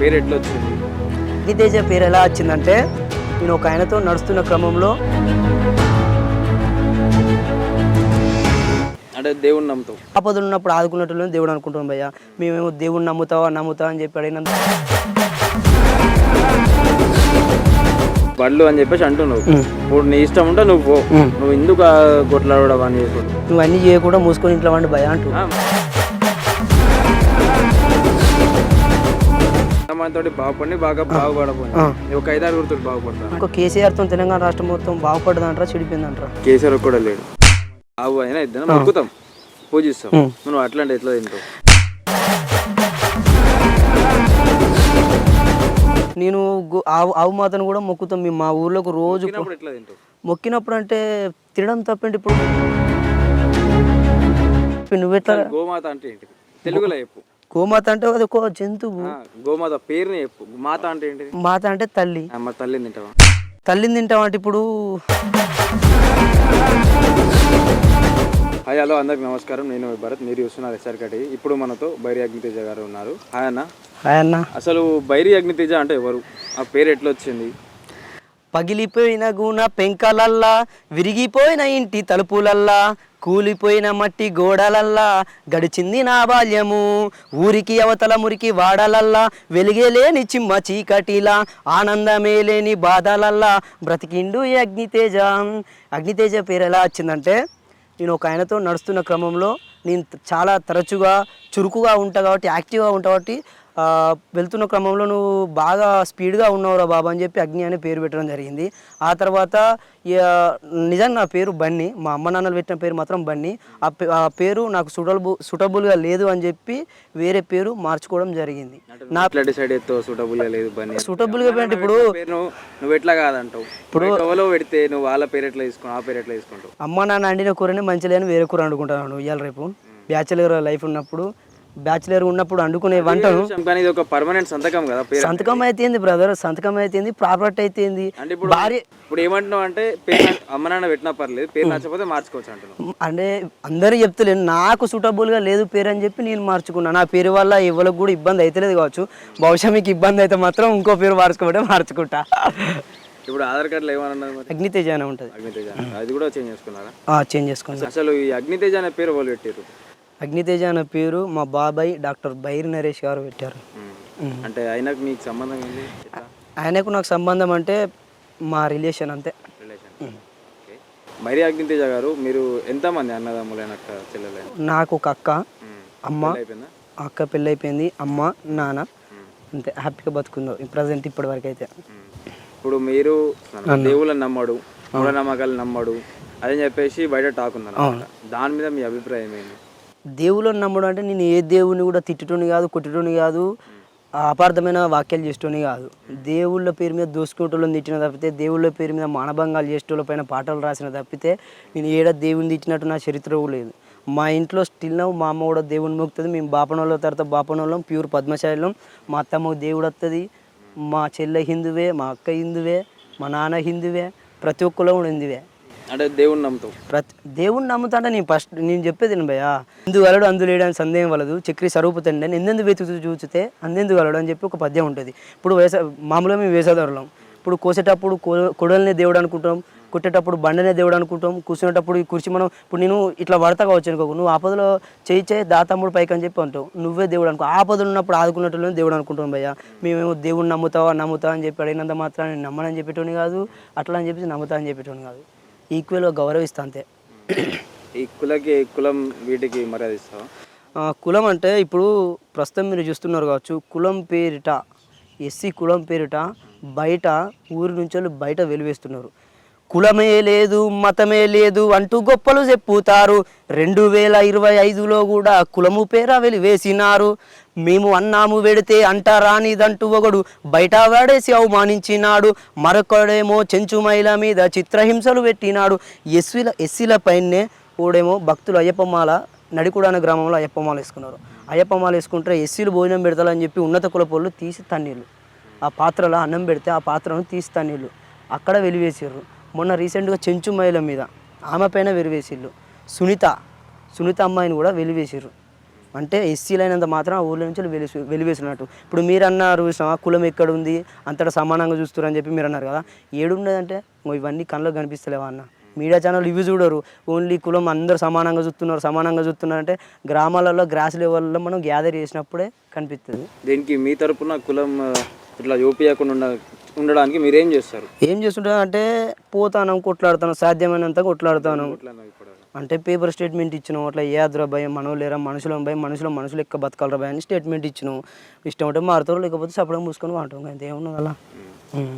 పేరు ఎట్లా వచ్చింది? అగ్నితేజ పేరు ఎలా వచ్చిందంటే నేను ఒక ఆయనతో నడుస్తున్న క్రమంలో అంటే దేవుని నమ్ముతావు. ఆపదలు ఉన్నప్పుడు ఆదుకున్నట్టు దేవుడు అనుకుంటాం భయ్య. మేమేమో దేవుడిని నమ్ముతావా నమ్ముతావా అని చెప్పి అడిగినంత బళ్ళు అని చెప్పేసి అంటున్నావు. ఇప్పుడు నీ ఇష్టం ఉంటే నువ్వు పో. నువ్వు ఎందుకు అని చేసుకుంటు నువ్వు అన్నీ చేయకుండా మూసుకొని ఇంట్లో వండి భయ అంటూ తోటి బాగుపడి బాగా బాగుపడపోయి ఆ. ఒక ఐదారుగురితో బాగుపడతాను ఇంకో కేసీఆర్తో తెలంగాణ రాష్ట్రం మొత్తం బాగుపడదంటారా చెడిపోయిందంటారా. కేసీఆర్ కూడా లేడు. బాబు అయినా ఇద్దరు మొక్కుతాం పూజిస్తాం. నువ్వు అట్లాంటి ఎట్లా తింటావు నేను ఆవు ఆవు మాతను కూడా మొక్కుతాం. మేము మా ఊర్లోకి రోజు మొక్కినప్పుడు అంటే తినడం తప్పండి ఇప్పుడు? నువ్వెట్లా గోమాత అంటే తెలుగులో చెప్పు. గోమాత అంటే అది ఒక జంతువు. గోమాత పేరుని చెప్పు. మాత అంటే ఏంటిది? మాత అంటే తల్లి. మరి తల్లిని తింటావా? తల్లిని తింటామంటే ఇప్పుడు హాయ్ హలో అందరికి నమస్కారం. నేను భరత్. మీరు చూస్తున్నారు ఎస్ఆర్కటి ఇప్పుడు మనతో బైరి అగ్నితేజ గారు ఉన్నారు. హాయ్ అన్న. హాయ్ అన్న. అసలు బైరి అగ్నితేజ అంటే ఎవరు? ఆ పేరు ఎట్లా వచ్చింది? పగిలిపోయిన గుణ పెంకలల్లా విరిగిపోయిన ఇంటి తలుపులల్లా కూలిపోయిన మట్టి గోడలల్లా గడిచింది నా బాల్యము. ఊరికి అవతల మురికి వాడలల్లా వెలిగేలేని చిమ్మ చీకటిలా ఆనందమే లేని బాధలల్లా బ్రతికిండు ఈ అగ్నితేజ. అగ్నితేజ పేరు ఎలా వచ్చిందంటే నేను ఒక ఆయనతో నడుస్తున్న క్రమంలో నేను చాలా తరచుగా చురుకుగా ఉంటా కాబట్టి యాక్టివ్గా ఉంటా కాబట్టి వెళ్తున్న క్రమంలో నువ్వు బాగా స్పీడ్గా ఉన్నావురా బాబా అని చెప్పి అగ్ని అనే పేరు పెట్టడం జరిగింది. ఆ తర్వాత ఇక నిజంగా నా పేరు బన్నీ మా అమ్మ నాన్నలు పెట్టిన పేరు మాత్రం బన్నీ. ఆ పే- ఆ పేరు నాకు సూటబుల్ సూటబుల్గా లేదు అని చెప్పి వేరే పేరు మార్చుకోవడం జరిగింది. నా ఎట్లా డిసైడ్ చేస్తావు సూటబుల్ లేదు సూటబుల్గా పెట్టి ఇప్పుడు పేరు నువ్వు నువ్వు ఎట్లా కాదంటావు? ఇప్పుడు ఎవరో పెడితే నువ్వు వాళ్ళ పేరు ఎట్లా తీసుకున్నావు ఆ పేరు ఎట్లా తీసుకుంటావు? అమ్మ నాన్న అండిన కూరని మంచి లేని వేరే కూర వండుకుంటాను. ఇవాళ రేపు. బ్యాచిలర్ లైఫ్ ఉన్నప్పుడు బ్యాచిలర్ ఉన్నప్పుడు వండుకునే వంటను విషయం కానీ ఇది ఒక పర్మనెంట్ సంతకం కదా పేరు సంతకం అయితేంది బ్రదర్ సంతకం అయితేంది ప్రాపర్టీ అయితేంది. అంటే ఇప్పుడు భార్య ఇప్పుడు ఏమంటున్నావు అంటే పేరు అమ్మ నాన్న పెట్టినా పర్లేదు పేరు నచ్చకపోతే మార్చుకోవచ్చు అంటున్నావు. అంటే అందరూ చెప్తలేను నాకు సూటబుల్గా లేదు పేరు అని చెప్పి నేను మార్చుకున్నా. నా పేరు వల్ల ఎవరికి కూడా ఇబ్బంది అయితే కావచ్చు. బహుశా మీకు ఇబ్బంది అయితే మాత్రం ఇంకో పేరు మార్చుకోబట్టే మార్చుకుంటా. ఇప్పుడు ఆధార్ కార్డులో ఏమన్నది మరి? అగ్నితేజ అని ఉంటుంది. అగ్నితేజ. అది కూడా చేంజ్ చేసుకున్నారా? చేంజ్ చేసుకుంటా అసలు ఈ అగ్నితేజ అనే పేరు వాళ్ళు పెట్టారు అగ్నితేజ అనే పేరు మా బాబాయ్ డాక్టర్ బైర్ నరేష్ గారు పెట్టారు. అంటే ఆయనకు మీకు సంబంధం ఏంటి? ఆయనకు నాకు సంబంధం అంటే మా రిలేషన్ అంతే. మరి అగ్నితేజ గారు మీరు ఎంతమంది అన్నదమ్ములైన అక్క చెల్లెలైన? నాకు ఒక అక్క అమ్మ అయిపోయిందా అక్క పెళ్ళైపోయింది అమ్మ నాన్న అంతే హ్యాపీగా బతుకుందో ప్రజెంట్ ఇప్పటి వరకు అయితే. ఇప్పుడు మీరు దేవుళ్ళని నమ్మడు మూఢనమ్మకాలు నమ్మడు అదని చెప్పేసి బయట టాక్ ఉందన్నమాట. దాని మీద మీ అభిప్రాయం ఏంటి? దేవుళ్ళని నమ్మడం అంటే నేను ఏ దేవుని కూడా తిట్టుటోని కాదు కొట్టుటోని కాదు అపార్థమైన వాక్యాలు చేసేటోని కాదు. దేవుళ్ళ పేరు మీద దోసుకుంటోళ్ళని తిట్టిన తప్పితే దేవుళ్ళ పేరు మీద మానభంగాలు చేసేటోళ్ళ పైన పాటలు రాసిన తప్పితే నేను ఏడ దేవుని తిట్టినట్టు నా చరిత్ర లేదు. మా ఇంట్లో స్టిల్ నవ్వు మా అమ్మ కూడా దేవుని మొక్కుతుంది. మేము బాపనోళ్ళ తర్వాత బాపనోళ్ళం ప్యూర్ పద్మశాలం మా అత్తమ్మ దేవుడు వస్తుంది మా చెల్లె హిందువే మా అక్క హిందువే మా నాన్న హిందువే ప్రతి ఒక్కరు కూడా హిందువే. అంటే దేవుని నమ్ముతావు. ప్రతి దేవుణ్ణి నమ్ముతాంటే నేను ఫస్ట్ నేను చెప్పేది నేను భయ ఇందు గలడు అందు లేడని సందేహం వలదు చక్రి స్వరూపుతండి అని ఎందెందు వెతుకుతూ చూచితే అందెందు గలడు అని చెప్పి ఒక పద్యం ఉంటుంది. ఇప్పుడు వేస మామూలుగా మేము వేసేదారులం ఇప్పుడు కోసేటప్పుడు కో- కొడల్నే దేవుడు అనుకుంటాం కొట్టేటప్పుడు బండనే దేవుడు అనుకుంటాం కూర్చునేటప్పుడు ఈ కుర్చీ మనం ఇప్పుడు నేను ఇట్లా పడతా కావచ్చు అనుకో నువ్వు ఆపదలో చేయి చేయి దాతమ్ముడు పైకి అని చెప్పి అంటావు. నువ్వే దేవుడు అనుకో ఆపదలు ఉన్నప్పుడు ఆదుకున్నట్టు దేవుడు అనుకుంటాం భయ్య. మేమేమో దేవుడిని నమ్ముతావా నమ్ముతావా అని చెప్పి అడిగినంత మాత్రం నేను నమ్మనని చెప్పేటోని కాదు అట్లా అని చెప్పి నమ్ముతా అని చెప్పేటోని కాదు. ఈక్వల్గా గౌరవిస్తా అంతే. ఈ కులకి కులం వీటికి మర్యాద ఇస్తావా? కులం అంటే ఇప్పుడు ప్రస్తుతం మీరు చూస్తున్నారు కావచ్చు కులం పేరిట ఎస్సీ కులం పేరిట బయట ఊరి నుంచి వాళ్ళు బయట వెలివేస్తున్నారు. కులమే లేదు మతమే లేదు అంటూ గొప్పలు చెప్పుతారు. రెండు వేల ఇరవై ఐదులో కూడా కులము పేర వెలివేసినారు. మేము అన్నాము వెడితే అంటారానిదంటూ ఒకడు బయట వాడేసి అవమానించినాడు. మరొకడేమో చెంచు మహిళ మీద చిత్రహింసలు పెట్టినాడు. ఎస్సీల ఎస్సీల పైనే ఓడేమో భక్తులు అయ్యప్పమాల నడికూడాన గ్రామంలో అయ్యప్పమాల వేసుకున్నారు. అయ్యప్పమాల వేసుకుంటే ఎస్సీలు భోజనం పెడతారని చెప్పి ఉన్నత కులపోళ్ళు తీసి తన్నీళ్ళు. ఆ పాత్రలో అన్నం పెడితే ఆ పాత్రను తీసి తన్నీళ్ళు. అక్కడ వెలివేసారు మొన్న రీసెంట్గా చెంచు మహిళ మీద ఆమె పైన వెలివేసిళ్ళు సునీత సునీత అమ్మాయిని కూడా వెలివేసారు అంటే ఎస్సీలైనంత మాత్రం ఆ ఊళ్ళో నుంచి వెలిసి వెలివేసినట్టు. ఇప్పుడు మీరు అన్నారు కులం ఎక్కడ ఉంది అంతటా సమానంగా చూస్తారు అని చెప్పి మీరు అన్నారు కదా ఏడున్నదంటే ఇవన్నీ కళ్ళకు కనిపిస్తలేవా అన్న? మీడియా ఛానల్ ఇవి చూడరు. ఓన్లీ కులం అందరు సమానంగా చూస్తున్నారు సమానంగా చూస్తున్నారు అంటే గ్రామాలలో గ్రాస్ లెవెల్లో మనం గ్యాదర్ చేసినప్పుడే కనిపిస్తుంది దీనికి మీ తరపున కులం ఇట్లా చూపించకుండా ఉండడానికి మీరేం చేస్తారు? ఏం చేస్తుంటా అంటే పోతాను కొట్లాడుతాను సాధ్యమైనంత కొట్లాడుతాను. అంటే పేపర్ స్టేట్మెంట్ ఇచ్చినాం అట్లా ఏ అద్ర భయం మనం లేరా మనుషులం భయం మనుషులు మనుషులు ఎక్క బతకాలరా భయం అని స్టేట్మెంట్ ఇచ్చినాం. ఇష్టం అంటే మారుతారు లేకపోతే సపడం మూసుకొని వాంటాం అంతే ఏమున్నది అలా.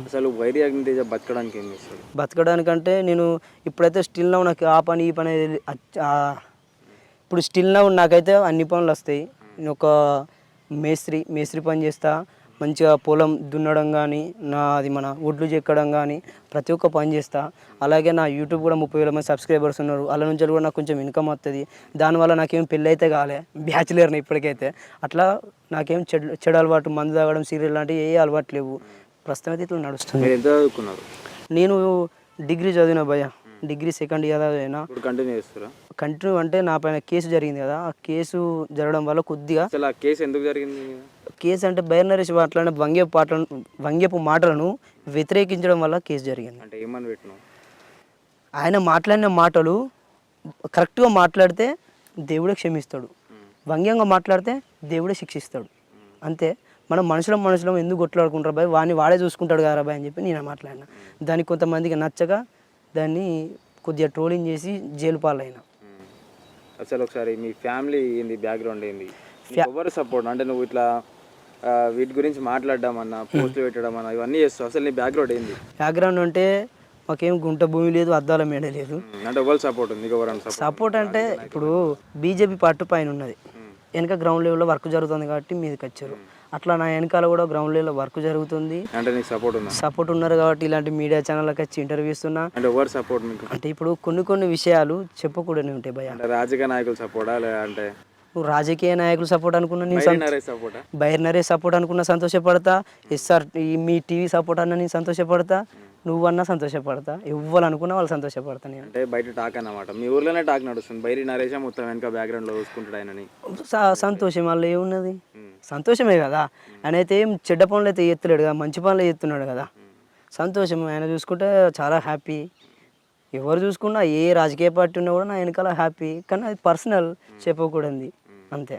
అసలు వైరి అగ్నితేజ బతకడానికి ఏం చేస్తాడు బతకడానికంటే నేను ఇప్పుడైతే స్టిల్ నవ్వు నాకు ఆ పని ఈ పని ఇప్పుడు స్టిల్ నవ్వు నాకైతే అన్ని పనులు వస్తాయి. నేను ఒక మేస్త్రి మేస్త్రి పని చేస్తా. మంచిగా పొలం దున్నడం కానీ నా అది మన ఒడ్లు చెక్కడం కానీ ప్రతి ఒక్క పని చేస్తా. అలాగే నా యూట్యూబ్ కూడా ముప్పై వేల మంది సబ్స్క్రైబర్స్ ఉన్నారు. అలా నుంచి కూడా నాకు కొంచెం ఇన్కమ్ వస్తుంది దానివల్ల నాకేం పెళ్ళి అయితే కాలే. బ్యాచులర్ని ఇప్పటికైతే. అట్లా నాకేం చెడు చెడు అలవాటు మందు తాగడం సీరియల్ లాంటివి ఏ అలవాటు లేవు. ప్రస్తుతం అయితే ఇట్లా నడుస్తుంది. నేను డిగ్రీ చదివిన భయ డిగ్రీ సెకండ్ ఇయర్ ఇప్పుడు కంటిన్యూ చేస్తారా? కంటిన్యూ అంటే నా పైన కేసు జరిగింది కదా ఆ కేసు జరగడం వల్ల కొద్దిగా అసలు ఆ కేసు ఎందుకు జరిగింది? కేసు అంటే బైర్ నరేష్ మాట్లాడిన వంగ్యపు పాటలను వంగ్యపు మాటలను వ్యతిరేకించడం వల్ల కేసు జరిగింది. అంటే ఏమని పెట్టినావు? ఆయన మాట్లాడిన మాటలు కరెక్ట్గా మాట్లాడితే దేవుడే క్షమిస్తాడు. వ్యంగ్యంగా మాట్లాడితే దేవుడే శిక్షిస్తాడు. అంతే. మనం మనుషులం మనుషులం ఎందుకు కొట్లాడుకుంటారు బాయ్? వాడిని వాడే చూసుకుంటాడు కదా బాయ్ అని చెప్పి నేను మాట్లాడిన. దానికి కొంతమందికి నచ్చక దాన్ని కొద్దిగా ట్రోలింగ్ చేసి జైలు పాలైన. అసలు ఒకసారి మీ ఫ్యామిలీ ఏంది బ్యాక్గ్రౌండ్ ఏంది? ఎవరు సపోర్ట్ అంటే నువ్వు ఇట్లా వీటి గురించి మాట్లాడడం అన్న పోస్టులు పెట్టడం అన్న ఇవన్నీ చేస్తావు. అసలు నీ బ్యాక్గ్రౌండ్ ఏంది? బ్యాక్గ్రౌండ్ అంటే మాకేం గుంట భూమి లేదు అద్దాల మేడ లేదు. అంటే ఎవరు సపోర్ట్ ఉంది సపోర్ట్ అంటే ఇప్పుడు బీజేపీ పార్టీ పైన ఉన్నది. వెనక గ్రౌండ్ లెవెల్లో వర్క్ జరుగుతుంది కాబట్టి మీదకి వచ్చారు. అట్లా నా వెనకాల కూడా గ్రౌండ్ లెవెల్లో వర్క్ జరుగుతుంది. అంటే నీకు సపోర్ట్ ఉందా? సపోర్ట్ ఉన్నారు కాబట్టి ఇలాంటి మీడియా ఛానళ్ళకి వచ్చి ఇంటర్వ్యూ ఇస్తున్నా. అంటే ఎవరు సపోర్ట్ మీకు? అంటే ఇప్పుడు కొన్ని కొన్ని విషయాలు చెప్పకూడని ఉంటాయి భయ అంటే రాజకీయ నాయకులు సపోర్టా లేదంటే నువ్వు రాజకీయ నాయకులు సపోర్ట్ అనుకున్నా నేను బైర్నరే సపోర్ట్ అనుకున్నా సంతోషపడతా. ఎస్ఆర్ ఈ మీ టీవీ సపోర్ట్ అన్న నేను సంతోషపడతా. నువ్వన్నా సంతోషపడతా? ఎవ్వరు అనుకున్నా వాళ్ళు సంతోషపడతా నేను. అంటే బయట టాక్ అన్నమాట. మీ ఊర్లోనే టాక్ నడుస్తుంది. బయట నరేష్ మొత్తం వెనక బ్యాక్గ్రౌండ్లో చూసుకుంటాడు ఆయనని. సంతోషం వాళ్ళు ఏమున్నది? సంతోషమే కదా? ఆయన అయితే ఏం చెడ్డ పనులు అయితే ఎత్తలేడు కదా? మంచి పనులు ఎత్తున్నాడు కదా? సంతోషం. ఆయన చూసుకుంటే చాలా హ్యాపీ ఎవరు చూసుకున్నా ఏ రాజకీయ పార్టీ ఉన్నా కూడా నా వెనకాల హ్యాపీ కానీ అది పర్సనల్ చెప్పకూడదు అంతే.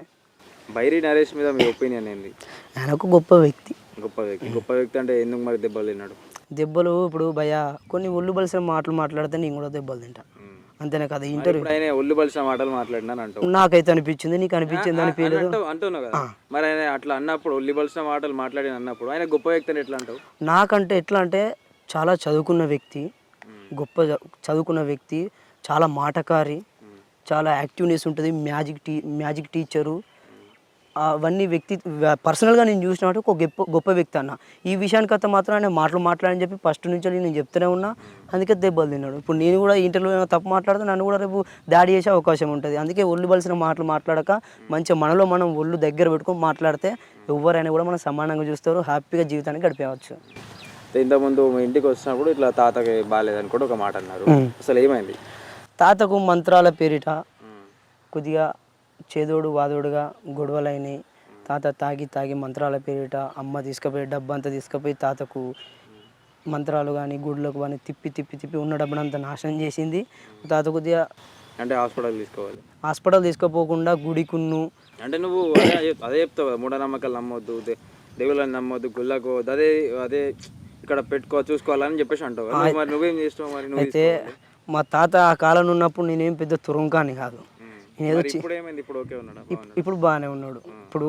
బైరి నరేష్ మీద మీ ఒపీనియన్ ఏంది? ఆయన ఒక గొప్ప వ్యక్తి. గొప్ప వ్యక్తి. గొప్ప వ్యక్తి అంటే ఎందుకు మరి దెబ్బలు తిన్నాడు? దెబ్బలు ఇప్పుడు భయ కొన్ని ఒళ్ళు బలిసిన మాటలు మాట్లాడితే నేను కూడా దెబ్బలు తింటా. అంతేనే కదా? ఇంటర్వ్యూ. ఇప్పుడు ఆయన ఒళ్ళు బలిసిన మాటలు మాట్లాడినాను అంటావు? నాకైతే అనిపించింది నీకు అనిపించింది అని అనిపించలేదు అంటున్నావు కదా. మరి ఆయన అట్లా అన్నప్పుడు ఒళ్ళు బలిసిన మాటలు మాట్లాడిన అన్నప్పుడు ఆయన గొప్ప వ్యక్తి అని ఎట్లా అంటావు? నాకంటే ఎట్లా అంటే చాలా చదువుకున్న వ్యక్తి గొప్ప చదువుకున్న వ్యక్తి చాలా మాటకారి చాలా యాక్టివ్నెస్ ఉంటుంది మ్యాజిక్ టీ మ్యాజిక్ టీచరు అవన్నీ వ్యక్తి పర్సనల్గా నేను చూసినట్టు ఒక గొప్ప గొప్ప వ్యక్తి అన్న. ఈ విషయానికి అయితే మాత్రం ఆయన మాటలు మాట్లాడని చెప్పి ఫస్ట్ నుంచి నేను చెప్తూనే ఉన్నా. అందుకే దెబ్బలు తిన్నాడు. ఇప్పుడు నేను కూడా ఏమైనా తప్పు మాట్లాడితే నన్ను కూడా రేపు దాడి చేసే అవకాశం ఉంటుంది. అందుకే ఒళ్ళు బలిసిన మాటలు మాట్లాడక మంచిగా మనలో మనం ఒళ్ళు దగ్గర పెట్టుకొని మాట్లాడితే ఎవరైనా కూడా మనం సమానంగా చూస్తారు హ్యాపీగా జీవితాన్ని గడిపేయవచ్చు. ఇంతకుముందు ఇంటికి వచ్చినప్పుడు ఇట్లా తాతకి బాగాలేదని కూడా ఒక మాట అన్నారు. అసలు ఏమైంది? తాతకు మంత్రాల పేరిట కొద్దిగా చేదోడు వాదోడుగా గొడవలైనాయి తాత తాగి తాగి మంత్రాల పేరిట అమ్మ తీసుకుపోయి డబ్బు అంతా తీసుకుపోయి తాతకు మంత్రాలు కానీ గుడ్లకు కానీ తిప్పి తిప్పి తిప్పి ఉన్న డబ్బునంతా నాశనం చేసింది. తాత కొద్దిగా అంటే హాస్పిటల్ తీసుకోవాలి. హాస్పిటల్ తీసుకుపోకుండా గుడికున్ను. అంటే నువ్వు అదే చెప్- అదే చెప్తావు కదా మూఢనమ్మకాలు నమ్మొద్దు దేవుళ్ళని నమ్మొద్దు గుళ్ళకు. అదే అదే ఇక్కడ పెట్టుకో చూసుకోవాలని చెప్పేసి అంటావు మరి నువ్వేం చేస్తావు మరి? అయితే మా తాత ఆ కాలంలో ఉన్నప్పుడు నేనేం పెద్ద తురుంకాని కాదు. ఏదో ఇప్పుడు బాగానే ఉన్నాడు. ఇప్పుడు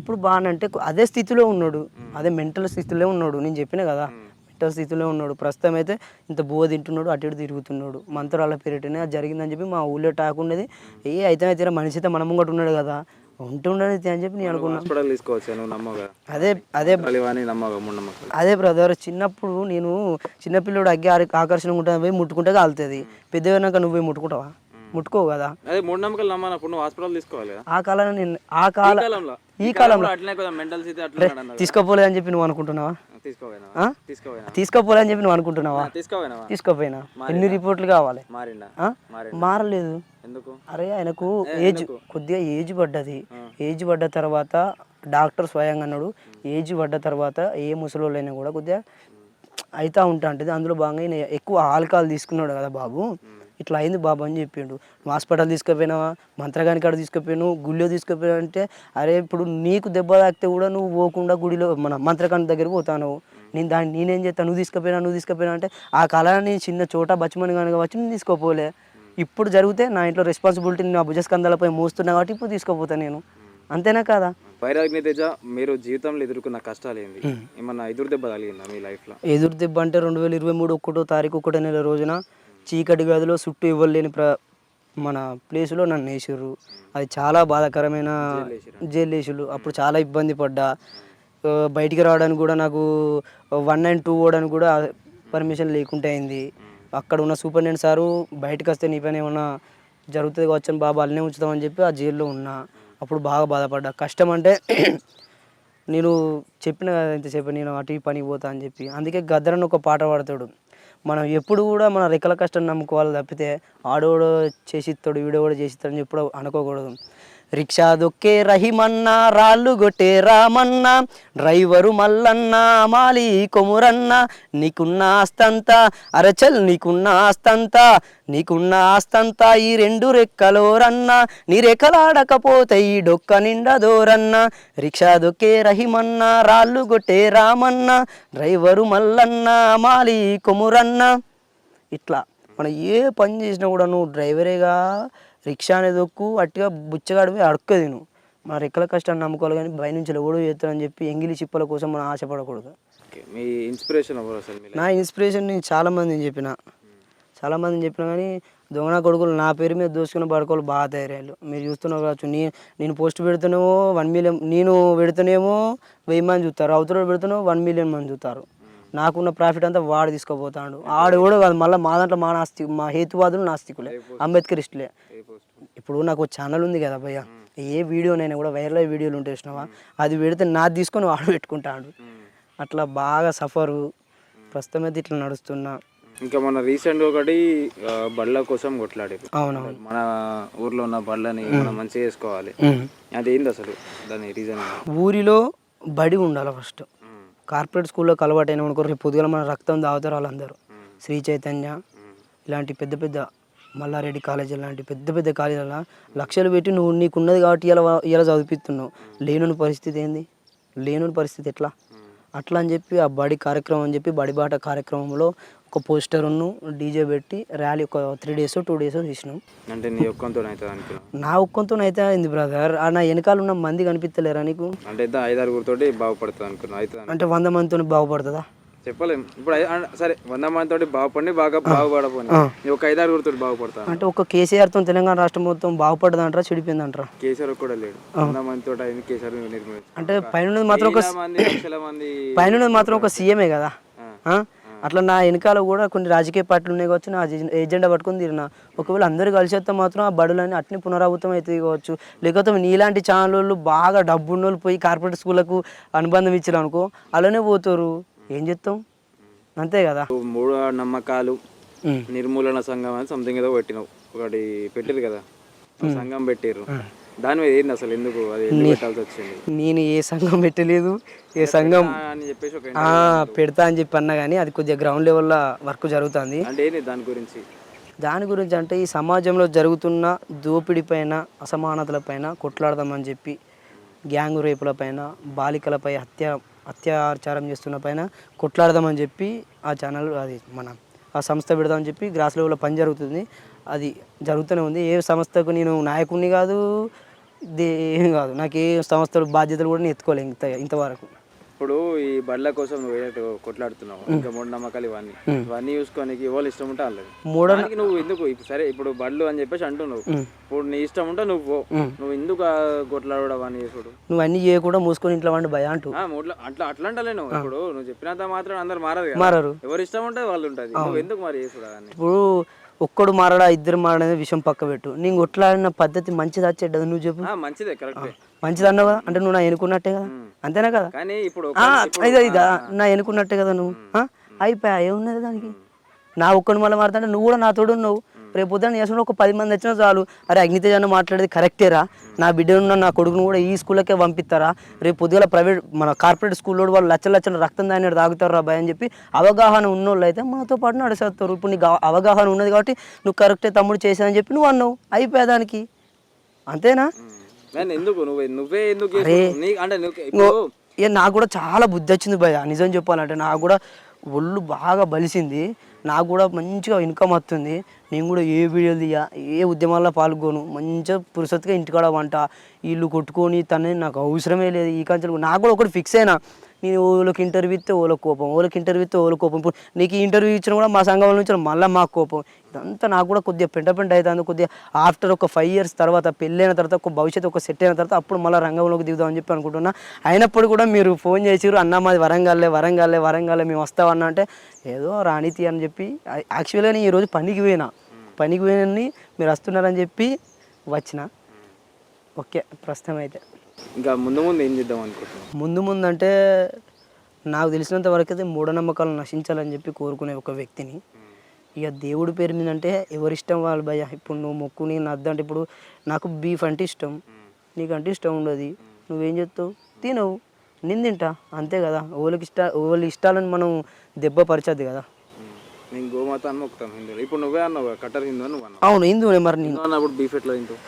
ఇప్పుడు బాగానే అంటే అదే స్థితిలో ఉన్నాడు. అదే మెంటల్ స్థితిలో ఉన్నాడు. నేను చెప్పిన కదా మెంటల్ స్థితిలో ఉన్నాడు. ప్రస్తుతం అయితే ఇంత బువ్వ తింటున్నాడు అటు ఇటు తిరుగుతున్నాడు. మంత్రాల పేరిటనే అది జరిగిందని చెప్పి మా ఊళ్ళో టాక్ ఉన్నది. ఏ అయితే అయితే మనిషి అయితే మన ముంగట ఉన్నాడు కదా. ఉంటుండని అని చెప్పి నేను అనుకున్నా. హాస్పిటల్ తీసుకోవచ్చు? నువ్వు నమ్మవు కదా అదే అదే అదే బ్రదర్ చిన్నప్పుడు నేను చిన్నపిల్లడు అగ్గి ఆకర్షణ ఉంటుంది పోయి ముట్టుకుంటే కాలుతుంది. పెద్దగా నువ్వు పోయి ముట్టుకుంటావా? ముట్టుకో కదా. అదే మూఢనమ్మకాలు నమ్మనప్పుడు నువ్వు హాస్పిటల్ తీసుకోవాలి కదా. ఆ కాలంలో నేను ఆ కాల ఈ కాలంలో. అట్లనే కదా మెంటల్ స్థితి అట్లా అన్నారు తీసుకోపోలేదని చెప్పి నువ్వు అనుకుంటున్నావా? తీసుకోపోయినా? తీసుకోపోయినా. తీసుకోపోలేదని చెప్పి నువ్వు అనుకుంటున్నావా? తీసుకోపోయినావా తీసుకోపోయినా. ఎన్ని రిపోర్ట్లు కావాలి? మారలేదు. ఎందుకు? అరే ఆయనకు ఏజ్ కొద్దిగా ఏజ్ పడ్డది. ఏజ్ పడ్డ తర్వాత డాక్టర్ స్వయంగా అన్నాడు ఏజ్ పడ్డ తర్వాత ఏ ముసలోళ్ళైనా కూడా కొద్దిగా అవుతా ఉంటా ఉంటుంది అందులో భాగంగా ఎక్కువ ఆల్కహాల్ తీసుకున్నాడు కదా బాబు. ఇట్లా అయింది బాబు అని చెప్పిండు. నువ్వు హాస్పిటల్ తీసుకుపోయినావా? మంత్రగాని కాడ తీసుకుపోయాను గుళ్ళో తీసుకుపోయినా అంటే అరే ఇప్పుడు నీకు దెబ్బ తాకితే కూడా నువ్వు పోకుండా గుడిలో మన మంత్రకాని దగ్గర పోతాను నేను దాన్ని నేనేం చేస్తాను నువ్వు తీసుకుపోయినా నువ్వు తీసుకుపోయినా అంటే ఆ కాలాన్ని చిన్న చోట బచ్చమని కనుక వచ్చి నేను తీసుకోపోలే. ఇప్పుడు జరిగితే నా ఇంట్లో రెస్పాన్సిబిలిటీ నా భుజస్కంధాలపై మోస్తున్నా కాబట్టి ఇప్పుడు తీసుకోపోతాను నేను. అంతేనా కాదా? వైరాగ్ని తేజ మీరు జీవితంలో ఎదుర్కొన్న కష్టాలు ఏంది? ఏమన్నా ఎదురు దెబ్బ తగిలిందా మీ లైఫ్లో? ఎదురు దెబ్బ అంటే రెండు వేల ఇరవై మూడు ఒకటో తారీఖు ఒకటో నెల రోజున చీకటి గదిలో చుట్టూ ఇవ్వలేని ప్ర మన ప్లేస్లో నన్ను వేసిర్రు. అది చాలా బాధాకరమైన జైలు వేసిర్రు? అప్పుడు చాలా ఇబ్బంది పడ్డా. బయటికి రావడానికి కూడా నాకు వన్ నైన్ టూ పోవడానికి కూడా పర్మిషన్ లేకుంటే అయింది. అక్కడ ఉన్న సూపరింటెండెంట్ సారు బయటకు వస్తే నీ పైన ఏమన్నా జరుగుతుంది కావచ్చు అని బాబా అల్లనే ఉంచుతామని చెప్పి ఆ జైల్లో ఉన్నా. అప్పుడు బాగా బాధపడ్డా. కష్టం అంటే నేను చెప్పిన కదా ఇంతసేపు నేను అటు పనికి పోతా అని చెప్పి. అందుకే గద్దరని ఒక పాట పాడతాడు. మనం ఎప్పుడు కూడా మన రెక్కల కష్టం నమ్ముకోవాలి తప్పితే ఆడోడు చేసిస్తాడు వీడోడు చేసిస్తాడు అని ఎప్పుడు అనుకోకూడదు. రిక్షా దొక్కే రహిమన్న రాళ్ళు గొట్టే రామన్న డ్రైవరు మల్లన్న మాలి కొమురన్న నీకున్న ఆస్తంతా అరచల్ నీకున్న ఆస్తంతా నీకున్న ఆస్తంతా ఈ రెండు రెక్కలోరన్న నీ రెక్కలాడకపోతే ఈ డొక్క నిండదోరన్న రిక్షా దొక్కే రహిమన్న రాళ్ళు గొట్టే రామన్న డ్రైవరు మల్లన్న మాలి కొమురన్న. ఇట్లా మనం ఏ పని చేసినా కూడా నువ్వు డ్రైవరేగా రిక్షా అనేది దొక్కు అట్టిగా బుచ్చగాడివి అడక్కది నువ్వు మన రెక్కల కష్టాన్ని నమ్ముకోవాలి కానీ బయ నుంచి ఎవడో చేస్తానని చెప్పి ఎంగిలి చిప్పల కోసం మనం ఆశపడకూడదు. మీ ఇన్స్పిరేషన్ మీ నా ఇన్స్పిరేషన్ నేను చాలా మందిని చెప్పిన. చాలా మందిని చెప్పిన కానీ దొంగన కొడుకులు నా పేరు మీద దోసుకున్న పడుకోలు బాగా తయారయ్యారు. మీరు చూస్తున్నారు కావచ్చు నీ నేను పోస్ట్ పెడుతున్నామో వన్ మిలియన్ నేను పెడుతున్నామో వెయ్యి మంది చూస్తారు. అవతల పెడుతున్నావు వన్ మిలియన్ మంది చూస్తారు. నాకున్న ప్రాఫిట్ అంతా వాడు తీసుకుపోతాడు. ఆడు కూడా కాదు మళ్ళీ మా దాంట్లో మా నాస్తి మా హేతువాదులు నాస్తికులే అంబేద్కరిస్టులే. ఇప్పుడు నాకు ఛానల్ ఉంది కదా భయ్య. ఏ వీడియోనైనా కూడా వైరల్ అయ్యే వీడియోలు ఉంటే అది పెడితే నాది తీసుకొని వాడు పెట్టుకుంటాడు. అట్లా బాగా సఫరు ప్రస్తుతం అయితే ఇట్లా నడుస్తున్నా. ఇంకా మన రీసెంట్ ఒకటి బళ్ళ కోసం కొట్లాడారు. అవునవును. మన ఊర్లో ఉన్న బళ్ళని మనం మంచిగా చేసుకోవాలి. అది ఏంది అసలు దాని రీజన్ ఊరిలో బడి ఉండాలి ఫస్ట్ కార్పొరేట్ స్కూల్లో అలవాటైన అనుకో రేపు పొద్దుగల మన రక్తం తాగుతారు వాళ్ళందరూ. శ్రీ చైతన్య ఇలాంటి పెద్ద పెద్ద మల్లారెడ్డి కాలేజీ లాంటి పెద్ద పెద్ద కాలేజీల లక్షలు పెట్టి నువ్వు నీకున్నది కాబట్టి ఇలా ఇలా చదివిస్తున్నావు లేనుని పరిస్థితి ఏంది? లేనుని పరిస్థితి ఎట్లా? అట్లా అని చెప్పి ఆ బడి కార్యక్రమం అని చెప్పి బడి బాట కార్యక్రమంలో ఒక పోస్టర్ను డీజే పెట్టి ర్యాలీ ఒక త్రీ డేస్ టూ డేస్ తీసినాం అంటే నీ ఒక్కంతో నా ఒక్కంతో అయితే అయింది బ్రదర్ ఆ నా వెనకాల ఉన్న మంది కనిపిస్తలేరా నీకు? అంటే ఐదారుగురితోటి బాగుపడుతుంది అనుకున్నాను అవుతుంది? అంటే వంద మందితో బాగుపడుతుందా? చెప్పలేం. ఇప్పుడు సరే వంద మంది తోటి బాగుపడి బాగా బాగుపడపోని నీ ఒక ఐదారుగురితో బాగుపడతాను అంటే ఒక కేసీఆర్తో తెలంగాణ రాష్ట్రం మొత్తం బాగుపడ్డదంటారా చెడిపోయిందంటారా? కేసీఆర్ కూడా లేడు. వంద మంది తోటి అయింది కేసీఆర్ అంటే పైన మాత్రం ఒక మంది పైన మాత్రం ఒక సీఎమే కదా? అట్లా నా వెనకాల కూడా కొన్ని రాజకీయ పార్టీలు ఉన్నాయి కావచ్చు నా ఎజె- ఎజెండా పట్టుకుని తిరిగిన. ఒకవేళ అందరూ కలిసి వస్తే మాత్రం ఆ బడులన్నీ అట్నే పునరావృతం అవుతుంది కావచ్చు. లేకపోతే నీలాంటి ఛానల్ వాళ్ళు బాగా డబ్బున్న పోయి కార్పొరేట్ స్కూళ్ళకు అనుబంధం ఇచ్చారు అనుకో అలానే పోతారు. ఏం చెప్తాం అంతే కదా. మూడు నమ్మకాలు. నిర్మూలన సంఘం అని సంథింగ్ ఏదో పెట్టినావు ఒకటి పెట్టిరు కదా. సంఘం పెట్టిర్రు. దాని మీద ఏంది అసలు ఎందుకు? అది ఎందుకు పెట్టాల్సి వచ్చింది? నేను ఏ సంఘం పెట్టలేదు. ఏ సంఘం అని చెప్పేసి ఒక పెడతా అని చెప్పి అన్నా కానీ అది కొద్దిగా గ్రౌండ్ లెవెల్లో వర్క్ జరుగుతుంది. అంటే ఏంది దాని గురించి? దాని గురించి అంటే ఈ సమాజంలో జరుగుతున్న దోపిడీ పైన అసమానతల పైన కొట్లాడదామని చెప్పి గ్యాంగ్ రేపుల పైన బాలికలపై హత్య అత్యాచారం చేస్తున్న పైన కొట్లాడదామని చెప్పి ఆ ఛానల్ అది మన ఆ సంస్థ పెడదామని చెప్పి గ్రాస్ లెవెల్లో పని జరుగుతుంది. అది జరుగుతూనే ఉంది. ఏ సంస్థకు నేను నాయకుడిని కాదు దే ఏం కాదు. నాకు ఏ సంస్థలు బాధ్యతలు కూడా నేను ఎత్తుకోలే ఇంత ఇంతవరకు. ఇప్పుడు ఈ బళ్ళ కోసం నువ్వు ఏదైతే కొట్లాడుతున్నావు ఇంకా మూడు నమ్మకాలు ఇవన్నీ. ఇవన్నీ చూసుకోనికి ఎవరు ఇష్టం ఉంటే వాళ్ళది? మూఢ దానికి నువ్వు ఎందుకు ఇప్పుడు సరే ఇప్పుడు బళ్ళు అని చెప్పేసి అంటున్నావు. ఇప్పుడు నీ ఇష్టం ఉంటే నువ్వు. నువ్వు ఎందుకు కొట్లాడడం అని చేసుడు? నువ్వు అన్నీ చేయకుండా మూసుకొని ఇంట్లో వండి భయ అంటూ. ఆ, మూడ్ల- అట్లా అట్లా అంటలేను ఇప్పుడు నువ్వు చెప్పినంత మాత్రం అందరు మారదు మారరు. ఎవరి ఇష్టం ఉంటే వాళ్ళు ఉంటుంది. నువ్వు ఎందుకు మరి చేసుడు ఇప్పుడు ఒక్కడు మారడా ఇద్దరు మారడా విషయం పక్క పెట్టు. నేను కొట్లాడిన పద్ధతి మంచిదా చెడ్డది నువ్వు చెప్పు. మంచిదే కరెక్టే మంచిది అన్నావు కదా అంటే నువ్వు నా ఎన్నుకున్నట్టే కదా? అంతేనా కదా? కానీ ఇప్పుడు ఇదా ఇదా నా ఎన్నుకున్నట్టే కదా నువ్వు? అయిపోయా ఏమున్నది దానికి? నా ఒక్కడి మళ్ళీ మారుతుంటే నువ్వు కూడా నాతోడు ఉన్నావు. రేపు పొద్దున్న చేసుకుంటే ఒక పది మంది వచ్చినా చాలు. అరే అగ్నితేజ్ అన్న మాట్లాడేది కరెక్టేరా? నా బిడ్డనున్న నా కొడుకును కూడా ఈ స్కూల్కే పంపిస్తారా? రేపు పొద్దుగల ప్రైవేట్ మన కార్పొరేట్ స్కూల్లో వాళ్ళు లచ్చల లచ్చల రక్తం దాని తాగుతారు రా భయ అని చెప్పి అవగాహన ఉన్నోళ్ళు అయితే మాతో పాటు నడిచేస్తారు. ఇప్పుడు నీకు అవ- అవగాహన ఉన్నది కాబట్టి నువ్వు కరెక్టే తమ్ముడు చేశానని చెప్పి నువ్వు అన్నావు. అయిపోయా దానికి అంతేనా ఎందుకు? నువ్వే నువ్వే ఎందుకు అంటే నాకు కూడా చాలా బుద్ధి వచ్చింది భయ నిజం చెప్పాలంటే నాకు కూడా ఒళ్ళు బాగా బలిసింది. నాకు కూడా మంచిగా ఇన్కమ్ వస్తుంది. నేను కూడా ఏ వీడియోలు తీయ ఏ ఉద్యమాల్లో పాల్గొను మంచిగా పురుసత్తుగా ఇంటికాడ వంట ఇల్లు కొట్టుకొని తనని నాకు అవసరమే లేదు. ఈ కంచెలు నాకు కూడా ఒకటి ఫిక్స్ అయినా. నేను ఓళ్ళకి ఇంటర్వ్యూ ఇస్తే ఓళ్ళకి కోపం ఓళ్ళకి ఇంటర్వ్యూ ఇస్తే ఓళ్ళకి కోపం. ఇప్పుడు నీకు ఇంటర్వ్యూ ఇచ్చిన కూడా మా సంఘం నుంచి మళ్ళీ మాకు కోపం. ఇదంతా నాకు కూడా కొద్దిగా పెంట పెంట అవుతుంది. కొద్దిగా ఆఫ్టర్ ఒక ఫైవ్ ఇయర్స్ తర్వాత పెళ్ళైన తర్వాత ఒక భవిష్యత్తు ఒక సెట్ అయిన తర్వాత అప్పుడు మళ్ళీ రంగంలోకి దిగుదామని చెప్పి అనుకుంటున్నా. అయినప్పుడు కూడా మీరు ఫోన్ చేసిరు అన్న మాది వరంగల్లే వరంగల్లే వరంగల్లే మేము వస్తామన్నా అంటే ఏదో రాణితి అని చెప్పి యాక్చువల్గా నేను ఈరోజు పనికి పోయినా. పనికి పోయినని మీరు వస్తున్నారని చెప్పి వచ్చిన. ఓకే ప్రస్తుతం అయితే. ఇంకా ముందు ముందు ఏం చేద్దాం అనుకుంటున్నావు? ముందు ముందు అంటే నాకు తెలిసినంత వరకు అయితే మూఢనమ్మకాలు నశించాలని చెప్పి కోరుకునే ఒక వ్యక్తిని. ఇక దేవుడి పేరు మీద అంటే ఎవరిష్టం వాళ్ళు భయ ఇప్పుడు నువ్వు మొక్కు నేను నద్దంటే ఇప్పుడు నాకు బీఫ్ అంటే ఇష్టం. నీకంటే ఇష్టం ఉండదు. నువ్వేం చేస్తావు? తినవు. నేను తింటా. అంతే కదా. ఓళ్ళకి ఇష్ట ఓళ్ళ ఇష్టాలను మనం దెబ్బ పరచద్దు కదా. నేను గోమాత అని మొక్కుతాం హిందువులు. ఇప్పుడు నువ్వే అన్నావు కట్టర్ హిందూ అని నువ్వు అన్నావు. అవును హిందువునే మరి నేను. అన్నప్పుడు బీఫ్ ఎట్లా తింటావు?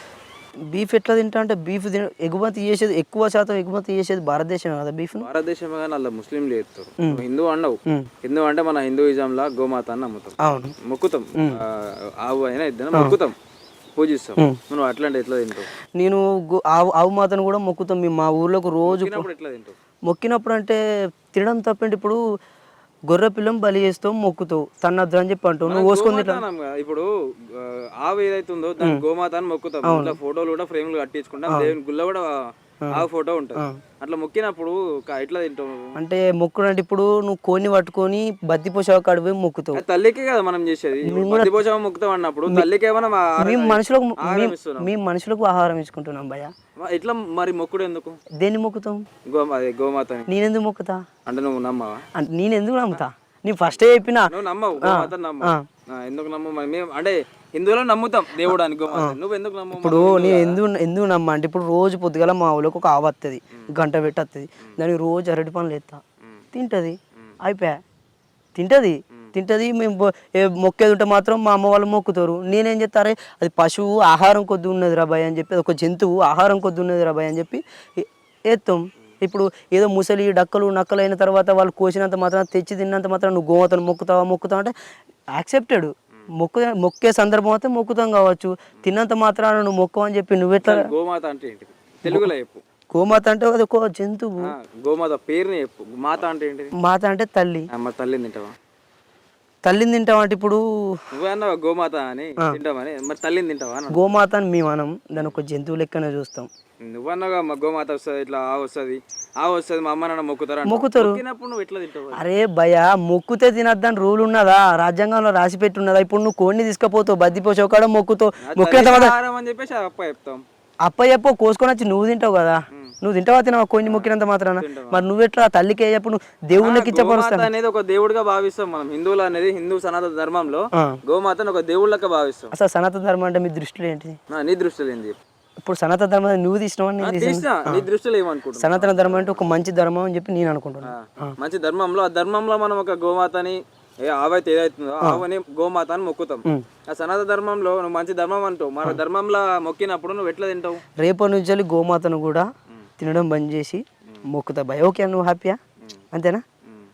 బీఫ్ ఎట్లా తింటా అంటే బీఫ్ తిన ఎగుమతి చేసేది ఎక్కువ శాతం ఎగుమతి చేసేది భారతదేశమే కదా బీఫ్ను? భారతదేశమే కానీ అలా ముస్లింలు చేస్తారు హిందూ అన్నావు హిందూ అంటే మన హిందూయిజంలా గోమాత అని నమ్ముతాం. అవును. మొక్కుతాం. ఆవు అయినా ఇద్దరు మొక్కుతాం. పూజిస్తాం. నువ్వు అట్లాంటి ఎట్లా తింటావు? నేను ఆవు ఆవు మాతను కూడా మొక్కుతాం. మేము మా ఊర్లోకి రోజు ఎట్లా తింటావు? మొక్కినప్పుడు అంటే తినడం తప్పంటే ఇప్పుడు గొర్రె పిల్లం బలి చేస్తావు మొక్కుతావు తన్నద్దు అని చెప్పి అంటావు నువ్వు కోసుకొని గోమాత అన్నాం కదా, ఇప్పుడు ఆవు ఏదైతే ఉందో దాని గోమాత అని మొక్కుతాం. ఫోటోలు కూడా ఫ్రేమ్లు కట్టించుకుంటాం. దేవుని గుళ్ళ కూడా ఆవు ఫోటో ఉంటుంది. అట్లా మొక్కినప్పుడు ఎట్లా తింటావు? అంటే మొక్కుడు అంటే ఇప్పుడు నువ్వు కోని పట్టుకొని బద్ది కాడు పోయి మొక్కుతావు. తల్లికే కదా మనం చేసేది. పోషామ మొక్కుతాం అన్నప్పుడు తల్లికే మనం ఆ- మేము మనుషులకు ఆహారం మేము- మనుషులకు ఆహారం ఇచ్చుకుంటున్నాం భయ ఎట్లా మరి మొక్కుడు ఎందుకు? దేన్ని మొక్కుతాం గో అదే గోమాతని. నేనెందుకు మొక్కుతా? అంటే నువ్వు నమ్మవా? అంటే నేను ఎందుకు నమ్ముతా? నేను ఫస్టే చెప్పిన నువ్వు నమ్మవు గోమాత ఆ, ఎందుకు నమ్మవు? అంటే హిందువులో నమ్ముతాం. దేవుడు అని గోమాత నువ్వు ఎందుకు నమ్మవు ఇప్పుడు నేను ఎందుకు ఎందుకు నమ్మ అంటే ఇప్పుడు రోజు పొద్దుగల మా ఊళ్ళోకి ఒక ఆవు వస్తుంది గంట పెట్టి వస్తుంది దానికి రోజు అరటి పనులు ఎత్తా. తింటది. అయిపోయా? తింటది. తింటది. మేము మొక్కేది ఉంటే మాత్రం మా అమ్మ వాళ్ళు మొక్కుతారు. నేనేం చెప్తారే అది పశువు ఆహారం కొద్ది ఉన్నది రాబాయ్ అని చెప్పి అది ఒక జంతువు ఆహారం కొద్ది ఉన్నది రాబాయ్ అని చెప్పి ఎత్తాం. ఇప్పుడు ఏదో ముసలి డక్కలు నక్కలు అయిన తర్వాత వాళ్ళు కోసినంత మాత్రం తెచ్చి తిన్నంత మాత్రం నువ్వు గోవతను మొక్కుతావా మొక్కుతావా అంటే యాక్సెప్టెడ్ మొక్కు మొక్కే సందర్భం అయితే మొక్కుతాం కావచ్చు. తిన్నంత మాత్రాన నువ్వు మొక్కు అని చెప్పి నువ్వెట్లా గోమాత అంటే తెలుగులో చెప్పు. గోమాత అంటే అది ఒక జంతువు. గోమాత పేరుని చెప్పు. మాత అంటే ఏంటిది? మాత అంటే తల్లి. తల్లిని తింటావా? తల్లిని తింటామంటే ఇప్పుడు నువ్వే అన్నావు గోమాత అని తింటామని మరి తల్లిని తింటావా గోమాత అని మేము అనం దాన్ని ఒక జంతువు లెక్కనే చూస్తాం. నువ్వు అన్నావుగా మా గోమాత వస్తుంది ఇట్లా ఆ వస్తుంది ఆ వస్తుంది మా అమ్మ నాన్న మొక్కుతారా. మొక్కుతారు. మొక్కినప్పుడు నువ్వు ఎట్లా తింటావు అరే భయ మొక్కుతే తినద్దని రూల్ ఉన్నదా? రాజ్యాంగంలో రాసి పెట్టి ఉన్నదా ఇప్పుడు నువ్వు కోడిని తీసుకుపోతావు బద్దిపోసావు కాడ మొక్కుతావు మొక్కిన తర్వాత అని చెప్పేసి అప్ప చెప్తాం. అప్ప చెప్పో కోసుకొని వచ్చి నువ్వు తింటావు కదా. నువ్వు తింటావా తినవా? కొన్ని మొక్కినంత మాత్రాన? మరి నువ్వెట్లా తల్లికి అయ్యప్పుడు నువ్వు దేవుళ్ళకి ఇచ్చపరుస్తా గోమాత అనేది ఒక దేవుడిగా భావిస్తాం మనం. హిందువులు అనేది హిందూ సనాతన ధర్మంలో గోమాతను ఒక దేవుళ్ళగా భావిస్తాం. అసలు సనాతన ధర్మం అంటే మీ దృష్టిలో ఏంటి నా, దృష్టిలో చెప్పు. ఇప్పుడు సనాతన ధర్మం నువ్వు తీసినావా సనాతన ధర్మం అంటే ఒక మంచి ధర్మం అని చెప్పి నేను అనుకుంటున్నాను మంచి ధర్మంలో ఆ ధర్మంలో మనం ఒక గోమాతని ఏ ఆవైతే ఏదైతుందో ఆవని గోమాత అని మొక్కుతాం ఆ సనాతన ధర్మంలో నువ్వు మంచి ధర్మం అంటావు. మన ధర్మంలో మొక్కినప్పుడు నువ్వు ఎట్లా తింటావు? రేపటి నుంచి గోమాతను కూడా తినడం బంద్ చేసి మొక్కుతా. భయ ఓకే నువ్వు హ్యాపీయా? అంతేనా?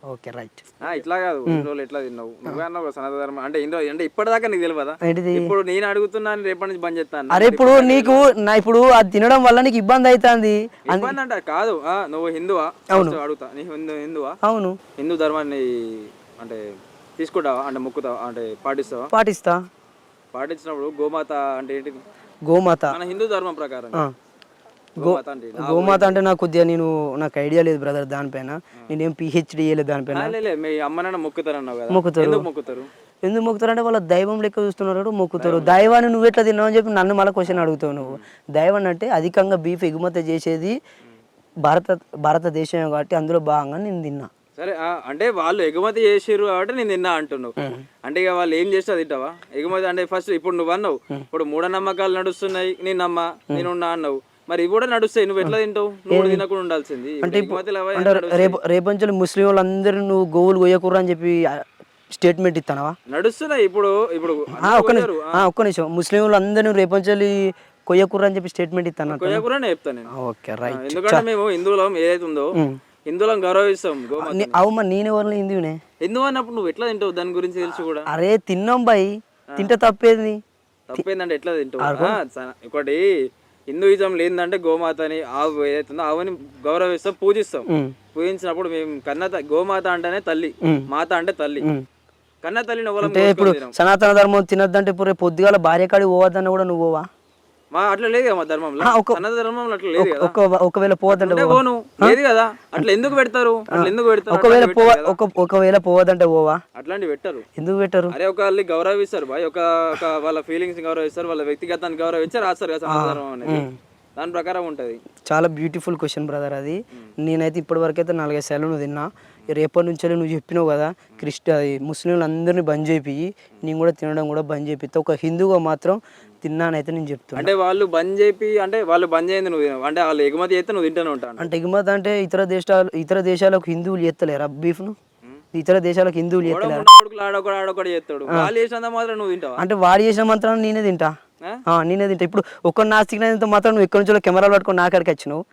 Okay right. ఇట్లా కాదు. ఇన్ని రోజులు ఎట్లా తిన్నావు? నువ్వే అన్నావు సనాతన ధర్మం. అంటే ఇన్ని రోజులు అంటే ఇప్పటిదాకా నీకు తెలియదా ఇప్పుడు నేను అడుగుతున్నాను రేపటి నుంచి బంద్ చేస్తాను అరే ఇప్పుడు నీకు నా ఇప్పుడు అది తినడం వల్ల నీకు ఇబ్బంది అవుతుంది ఇబ్బంది అంటే కాదు. ఆ, నువ్వు హిందువా? First అడుగుతా. నీ హిందూ హిందువా? అవును. హిందూ ధర్మాన్ని అంటే తీసుకుంటావా? అంటే మొక్కుతావా? అంటే పాటిస్తావా? పాటిస్తా. పాటించినప్పుడు గోమాత అంటే ఏంటిది గోమాత. మన హిందూ ధర్మం ప్రకారం. గోమాత అంటే నాకు కొద్దిగా నేను నాకు ఐడియా లేదు బ్రదర్ దానిపైన. నేనేం పిహెచ్డి చేయలేదు దానిపైన. మొక్కుతారు మొక్కుతారు. ఎందుకు మొక్కుతారు? అంటే వాళ్ళ దైవం లెక్క చూస్తున్నారు మొక్కుతారు. దైవాన్ని నువ్వు ఎట్లా తిన్నావు అని చెప్పి నన్ను మళ్ళీ క్వశ్చన్ అడుగుతావు నువ్వు. దైవం అంటే అధికంగా బీఫ్ ఎగుమతి చేసేది భారత భారతదేశమే కాబట్టి అందులో భాగంగా నేను తిన్నా. సరే అంటే వాళ్ళు ఎగుమతి చేసిర్రు కాబట్టి నేను తిన్నా అంటున్నావు. అంటే ఇక వాళ్ళు ఏం చేస్తా తింటావా? ఎగుమతి అంటే ఫస్ట్ ఇప్పుడు నువ్వు అన్నావు. ఇప్పుడు మూఢనమ్మకాలు నడుస్తున్నాయి నేను నమ్మ నేను ఉన్నా అన్నావు. మరి ఇవి కూడా నడుస్తాయి. నువ్వు ఎట్లా తింటావు? నువ్వు కూడా తినకుండా ఉండాల్సింది. అంటే రేపు రేపంచులు ముస్లిం వాళ్ళందరూ నువ్వు గోవులు కొయ్యకూడదు అని చెప్పి స్టేట్మెంట్ ఇస్తానవా? నడుస్తున్నాయి. ఇప్పుడు ఇప్పుడు ఒక్క నిమిషం. ఒక్క నిమిషం. ముస్లిం వాళ్ళందరూ రేపంచలి కొయ్యకూడదు అని చెప్పి స్టేట్మెంట్ ఇస్తాను కూడా చెప్తాను నేను. Okay right. ఎందుకంటే మేము హిందువులం. ఏదైతే ఉందో హిందువులం గౌరవిస్తాం గోమాత అవు మరి నేనే ఎవరిని హిందువునే. హిందువు అన్నప్పుడు నువ్వు ఎట్లా తింటావు? దాని గురించి తెలిసి కూడా. అరే తిన్నాం బాయ్. తింటే తప్పేది? తప్పేందంటే ఎట్లా తింటావు? ఒకటి హిందూయిజం లేదంటే గోమాతని ఆవు ఏదైతే ఉందో ఆవుని గౌరవిస్తాం పూజిస్తాం. పూజించినప్పుడు మేము కన్న గోమాత అంటేనే తల్లి మాత అంటే తల్లి. కన్న తల్లిని అంటే ఇప్పుడు సనాతన ధర్మం తినొద్దంటే ఇప్పుడు రేపు పొద్దుగాల భార్య కాడికి పోవద్దన్న కూడా నువ్వు పోవా? మా అట్లా లేదు కదా మా ధర్మంలో. సన్నత ధర్మంలో అట్లా లేదు కదా. ఒక ఒకవేళ పోవద్దంటే పోను లేదు కదా. అట్లా ఎందుకు పెడతారు? అట్లా ఎందుకు పెడతారు? ఒకవేళ పోవ ఒకవేళ పోవద్దంటే పోవా? అట్లాంటివి పెట్టరు. ఎందుకు పెట్టరు? అరే ఒక వాళ్ళని గౌరవిస్తారు బాయ్. ఒక వాళ్ళ ఫీలింగ్స్ గౌరవిస్తారు వాళ్ళ వ్యక్తిగతాన్ని గౌరవించి రాస్తారు కదా సమాజ ధర్మం అనేది. దాని ప్రకారం ఉంటది. చాలా బ్యూటిఫుల్ క్వశ్చన్ బ్రదర్ అది. నేనైతే ఇప్పటి వరకు అయితే నాలుగైదు సార్లు నువ్వు తిన్నా. రేపటి నుంచి నువ్వు చెప్పినావు కదా క్రిస్ట అది ముస్లింలు అందరినీ బంద్ చేయి నేను కూడా తినడం కూడా బంద్ చేపిస్తా ఒక హిందువుగా మాత్రం తిన్నానైతే నేను చెప్తున్నా. అంటే వాళ్ళు బంద్ చేపి అంటే వాళ్ళు బంద్ చేయండి నువ్వు. అంటే వాళ్ళు ఎగుమతి చేస్తే నువ్వు తింటూనే ఉంటాను. అంటే ఎగుమతి అంటే ఇతర దేశాలు ఇతర దేశాలకు హిందువులు ఎత్తలేరా బీఫ్ను? ఇతర దేశాలకు హిందువులు ఎత్తలేరా ఆడొకడు ఆడొకడు చేస్తాడు. వాళ్ళు చేసినంత మాత్రం నువ్వు తింటావా? అంటే వాడు చేసిన మాత్రం నేనే తింటా. నేనే తింటా. ఇప్పుడు ఒక్క నాస్తికునంత మాత్రం నువ్వు ఎక్కడి నుంచో కెమెరాలు పట్టుకొని నా కాడికి వచ్చినావు.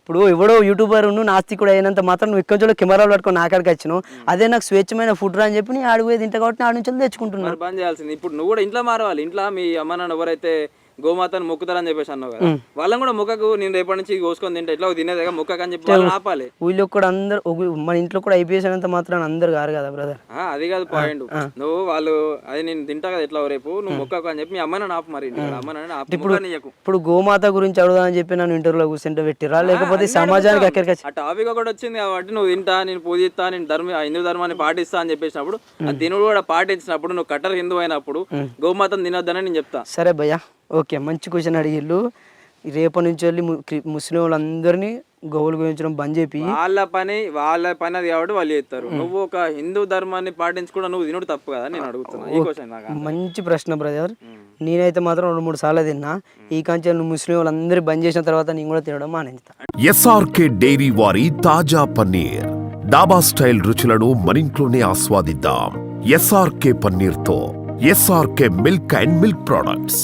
ఇప్పుడు ఎవడో యూట్యూబర్ నువ్వు నాస్తికుడు అయినంత మాత్రం నువ్వు ఎక్కడి నుంచో కెమెరాలు పట్టుకొని నా కాడికి వచ్చినావు. అదే నాకు స్వేచ్ఛమైన ఫుడ్ అని చెప్పి నేను ఆడిపోయి తింటా కాబట్టి ఆడి నుంచి తెచ్చుకుంటున్నా. మరి బంద్ చేయాల్సింది. ఇప్పుడు నువ్వు కూడా ఇంట్లో మారవాలి. ఇంట్లో మీ అమ్మ నాన్న ఎవరైతే గోమాతను మొక్కుతారని చెప్పేసి అన్నావు కదా. వాళ్ళని కూడా మొక్కకు నేను రేపటి నుంచి కోసుకొని తింటా ఇట్లా తినేదేగా మొక్కకు అని చెప్పి వాళ్ళని ఆపాలి. వీళ్ళు కూడా అందరు మన ఇంట్లో కూడా ఐపీఎస్ మాత్రం అందరు కారు కదా బ్రదర్ అది కాదు పాయింట్ నువ్వు వాళ్ళు అది నేను తింటా కదా ఎట్లా రేపు నువ్వు మొక్కకు అని చెప్పి మీ అమ్మ నాన్న ఆపు మరి ఆపు మొక్కనియ్యకు. ఇప్పుడు గోమాత గురించి అడుగుదామని చెప్పి నన్ను ఇంటర్వ్యూలో కూర్చుంటే పెట్టిరా లేకపోతే సమాజానికి ఎక్కడికి వచ్చి ఆ టాపిక్ ఒకటి వచ్చింది కాబట్టి నువ్వు తింటా నేను పూజిస్తా నేను ధర్మ హిందూ ధర్మాన్ని పాటిస్తా అని చెప్పేసినప్పుడు ఆ తినుడు కూడా పాటించినప్పుడు నువ్వు కట్టర్ హిందూ అయినప్పుడు గోమాతను తినొద్దని నేను చెప్తా. సరే భయ్యా. ఓకే మంచి క్వశ్చన్ అడిగిళ్ళు రేపటి నుంచి వెళ్ళి ముస్లిం వాళ్ళందరినీ గోవులు గురించడం బంద్ చేపి. వాళ్ళ పని వాళ్ళ పని అది కాబట్టి వాళ్ళు చేస్తారు. నువ్వు ఒక హిందూ ధర్మాన్ని పాటించుకుంటా నువ్వు తినుడు తప్పు కదా నేను అడుగుతున్నా. ఈ క్వశ్చన్ నాకు మంచి ప్రశ్న బ్రదర్. నేనైతే మాత్రం రెండు మూడు సార్లు తిన్నా. ఈ కంచె ముస్లిం వాళ్ళందరూ బంద్ చేసిన తర్వాత నేను కూడా తినడం మానేస్తా. ఎస్ఆర్కే డైరీ వారి తాజా పన్నీర్. డాబా స్టైల్ రుచులను మరింట్లోనే ఆస్వాదిద్దాం. SRK పన్నీర్తో SRK milk and milk products.